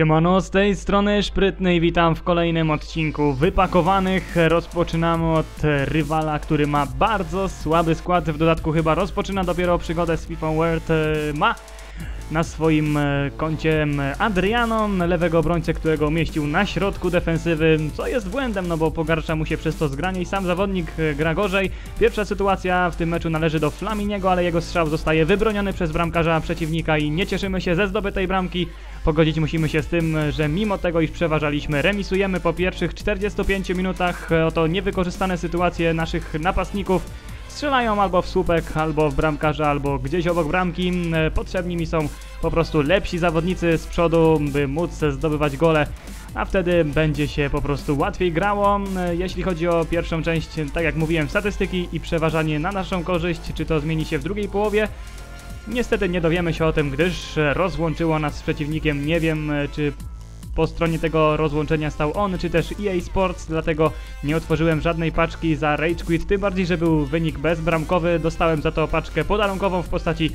Siemano, z tej strony Szprytny i witam w kolejnym odcinku Wypakowanych. Rozpoczynamy od rywala, który ma bardzo słaby skład, w dodatku chyba rozpoczyna dopiero przygodę z FIFA World. e, Ma na swoim e, koncie Adriano, lewego obrońcę, którego umieścił na środku defensywy, co jest błędem, no bo pogarsza mu się przez to zgranie i sam zawodnik e, gra gorzej. Pierwsza sytuacja w tym meczu należy do Flaminiego, ale jego strzał zostaje wybroniony przez bramkarza przeciwnika i nie cieszymy się ze zdobytej bramki. Pogodzić musimy się z tym, że mimo tego, iż przeważaliśmy, remisujemy po pierwszych 45 minutach. E, Oto niewykorzystane sytuacje naszych napastników strzelają albo w słupek, albo w bramkarza, albo gdzieś obok bramki. E, Potrzebni mi są po prostu lepsi zawodnicy z przodu, by móc zdobywać gole, a wtedy będzie się po prostu łatwiej grało. E, Jeśli chodzi o pierwszą część, tak jak mówiłem, statystyki i przeważanie na naszą korzyść, czy to zmieni się w drugiej połowie? Niestety nie dowiemy się o tym, gdyż rozłączyło nas z przeciwnikiem. Nie wiem, e, czy po stronie tego rozłączenia stał on, czy też EA Sports, dlatego nie otworzyłem żadnej paczki za Rage Quit, tym bardziej, że był wynik bezbramkowy. Dostałem za to paczkę podarunkową w postaci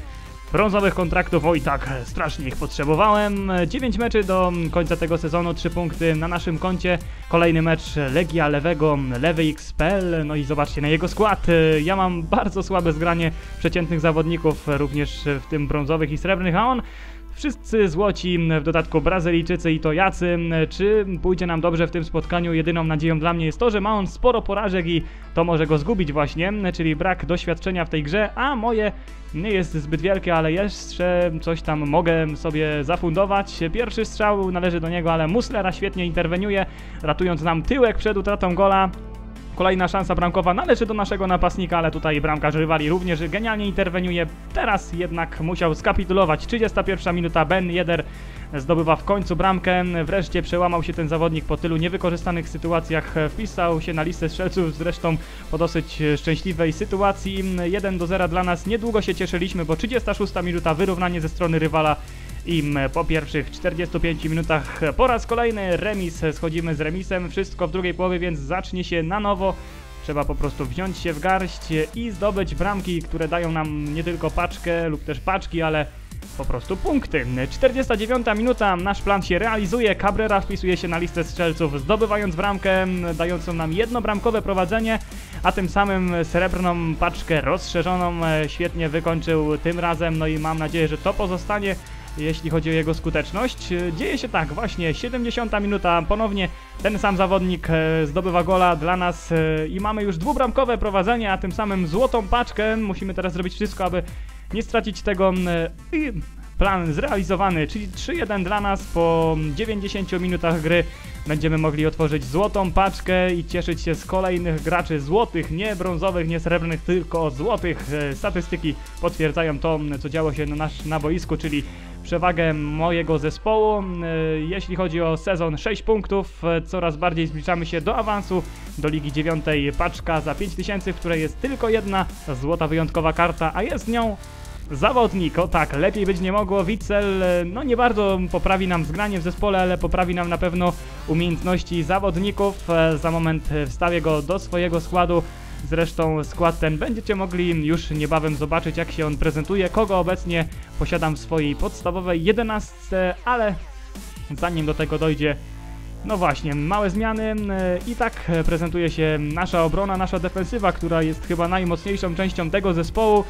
brązowych kontraktów. Oj tak, strasznie ich potrzebowałem. 9 meczy do końca tego sezonu, 3 punkty na naszym koncie. Kolejny mecz Legia Lewego, Lewy XPL, no i zobaczcie na jego skład. Ja mam bardzo słabe zgranie przeciętnych zawodników, również w tym brązowych i srebrnych, a on Wszyscy złoci, w dodatku Brazylijczycy i to jacy. Czy pójdzie nam dobrze w tym spotkaniu? Jedyną nadzieją dla mnie jest to, że ma on sporo porażek i to może go zgubić właśnie, czyli brak doświadczenia w tej grze, a moje nie jest zbyt wielkie, ale jeszcze coś tam mogę sobie zafundować. Pierwszy strzał należy do niego, ale Muslera świetnie interweniuje, ratując nam tyłek przed utratą gola. Kolejna szansa bramkowa należy do naszego napastnika, ale tutaj bramkarz rywali również genialnie interweniuje. Teraz jednak musiał skapitulować. 31 minuta, Ben Jeder zdobywa w końcu bramkę. Wreszcie przełamał się ten zawodnik po tylu niewykorzystanych sytuacjach. Wpisał się na listę strzelców, zresztą po dosyć szczęśliwej sytuacji. 1 do 0 dla nas. Niedługo się cieszyliśmy, bo 36 minuta wyrównanie ze strony rywala im po pierwszych 45 minutach po raz kolejny remis. Schodzimy z remisem, wszystko w drugiej połowie, więc zacznie się na nowo. Trzeba po prostu wziąć się w garść i zdobyć bramki, które dają nam nie tylko paczkę lub też paczki, ale po prostu punkty. 49 minuta, nasz plan się realizuje. Cabrera wpisuje się na listę strzelców, zdobywając bramkę, dającą nam jednobramkowe prowadzenie, a tym samym srebrną paczkę rozszerzoną świetnie wykończył tym razem. No i mam nadzieję, że to pozostanie jeśli chodzi o jego skuteczność. E, Dzieje się tak, właśnie 70 minuta, ponownie ten sam zawodnik e, zdobywa gola dla nas e, i mamy już dwubramkowe prowadzenie, a tym samym złotą paczkę. Musimy teraz zrobić wszystko, aby nie stracić tego plan zrealizowany, czyli 3-1 dla nas po 90 minutach gry. Będziemy mogli otworzyć złotą paczkę i cieszyć się z kolejnych graczy złotych, nie brązowych, nie srebrnych, tylko złotych. E, Statystyki potwierdzają to, co działo się na, nasz, na boisku, czyli przewagę mojego zespołu. E, Jeśli chodzi o sezon 6 punktów, e, coraz bardziej zbliżamy się do awansu do Ligi 9. Paczka za 5000, w której jest tylko jedna złota wyjątkowa karta, a jest nią Zawodnik, o tak, lepiej być nie mogło. Witzel, e, no nie bardzo poprawi nam zgranie w zespole, ale poprawi nam na pewno umiejętności zawodników. E, Za moment e, wstawię go do swojego składu. Zresztą skład ten będziecie mogli już niebawem zobaczyć, jak się on prezentuje, kogo obecnie posiadam w swojej podstawowej 11, ale zanim do tego dojdzie, no właśnie, małe zmiany i tak prezentuje się nasza obrona, nasza defensywa, która jest chyba najmocniejszą częścią tego zespołu.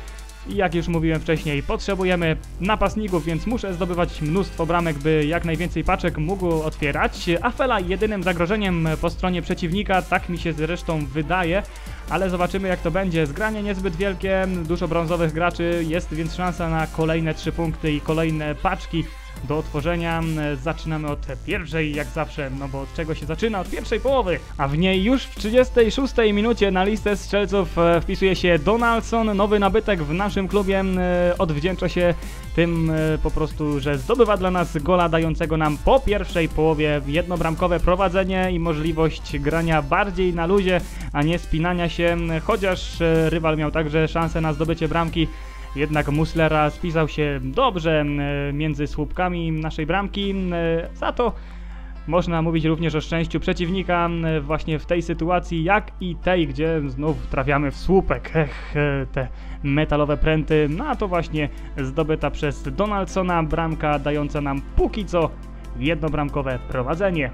Jak już mówiłem wcześniej, potrzebujemy napastników, więc muszę zdobywać mnóstwo bramek, by jak najwięcej paczek mógł otwierać. Afela jedynym zagrożeniem po stronie przeciwnika, tak mi się zresztą wydaje, ale zobaczymy jak to będzie. Zgranie niezbyt wielkie, dużo brązowych graczy, jest więc szansa na kolejne 3 punkty i kolejne paczki do otworzenia. Zaczynamy od pierwszej, jak zawsze, no bo od czego się zaczyna? Od pierwszej połowy, a w niej już w 36 minucie na listę strzelców e, wpisuje się Donaldson, nowy nabytek w naszym klubie. E, Odwdzięcza się tym e, po prostu, że zdobywa dla nas gola dającego nam po pierwszej połowie jednobramkowe prowadzenie i możliwość grania bardziej na luzie, a nie spinania się, chociaż e, rywal miał także szansę na zdobycie bramki. Jednak Muslera spisał się dobrze między słupkami naszej bramki. Za to można mówić również o szczęściu przeciwnika właśnie w tej sytuacji, jak i tej, gdzie znów trafiamy w słupek. Ech, te metalowe pręty. No a to właśnie zdobyta przez Donaldsona bramka dająca nam póki co jednobramkowe prowadzenie.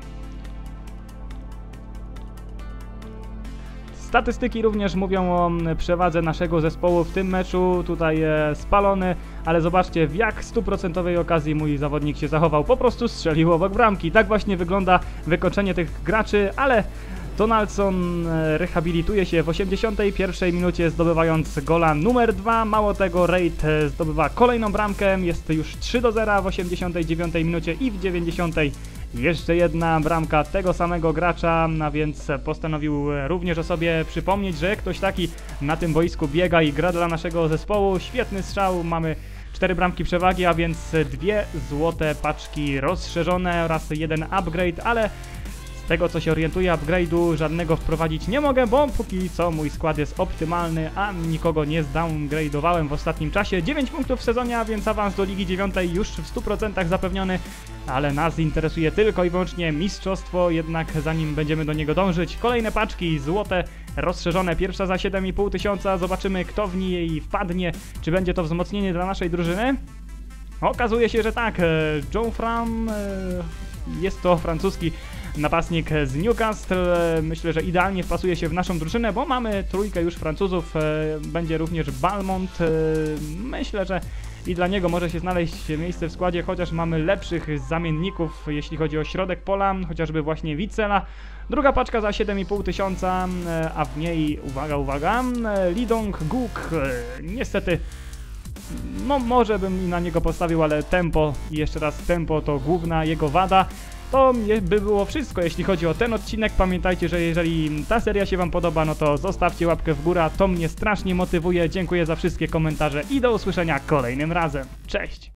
Statystyki również mówią o mm, przewadze naszego zespołu w tym meczu. Tutaj e, spalony, ale zobaczcie w jak stuprocentowej okazji mój zawodnik się zachował. Po prostu strzelił obok bramki. Tak właśnie wygląda wykończenie tych graczy, ale Donaldson e, rehabilituje się w 81 minucie zdobywając gola numer 2. Mało tego, Raid e, zdobywa kolejną bramkę. Jest już 3 do 0 w 89 minucie i w 90 jeszcze jedna bramka tego samego gracza, a więc postanowił również o sobie przypomnieć, że ktoś taki na tym boisku biega i gra dla naszego zespołu. Świetny strzał, mamy cztery bramki przewagi, a więc dwie złote paczki rozszerzone oraz jeden upgrade, ale tego co się orientuję, upgrade'u żadnego wprowadzić nie mogę, bo póki co mój skład jest optymalny, a nikogo nie zdowngrade'owałem w ostatnim czasie. 9 punktów w sezonie, więc awans do Ligi 9 już w 100% zapewniony, ale nas interesuje tylko i wyłącznie mistrzostwo, jednak zanim będziemy do niego dążyć, kolejne paczki złote, rozszerzone, pierwsza za 7,5 tysiąca, zobaczymy kto w niej wpadnie, czy będzie to wzmocnienie dla naszej drużyny. Okazuje się, że tak, e, John Fram e, jest to francuski napastnik z Newcastle. Myślę, że idealnie wpasuje się w naszą drużynę, bo mamy trójkę już Francuzów. e, Będzie również Balmont. e, Myślę, że i dla niego może się znaleźć miejsce w składzie, chociaż mamy lepszych zamienników, jeśli chodzi o środek pola, chociażby właśnie Wicela. Druga paczka za 7,5 tysiąca, e, a w niej, uwaga, uwaga, Lidong Guk. Niestety no może bym na niego postawił, ale tempo i jeszcze raz tempo to główna jego wada. To by było wszystko, jeśli chodzi o ten odcinek. Pamiętajcie, że jeżeli ta seria się Wam podoba, no to zostawcie łapkę w górę, to mnie strasznie motywuje. Dziękuję za wszystkie komentarze i do usłyszenia kolejnym razem. Cześć!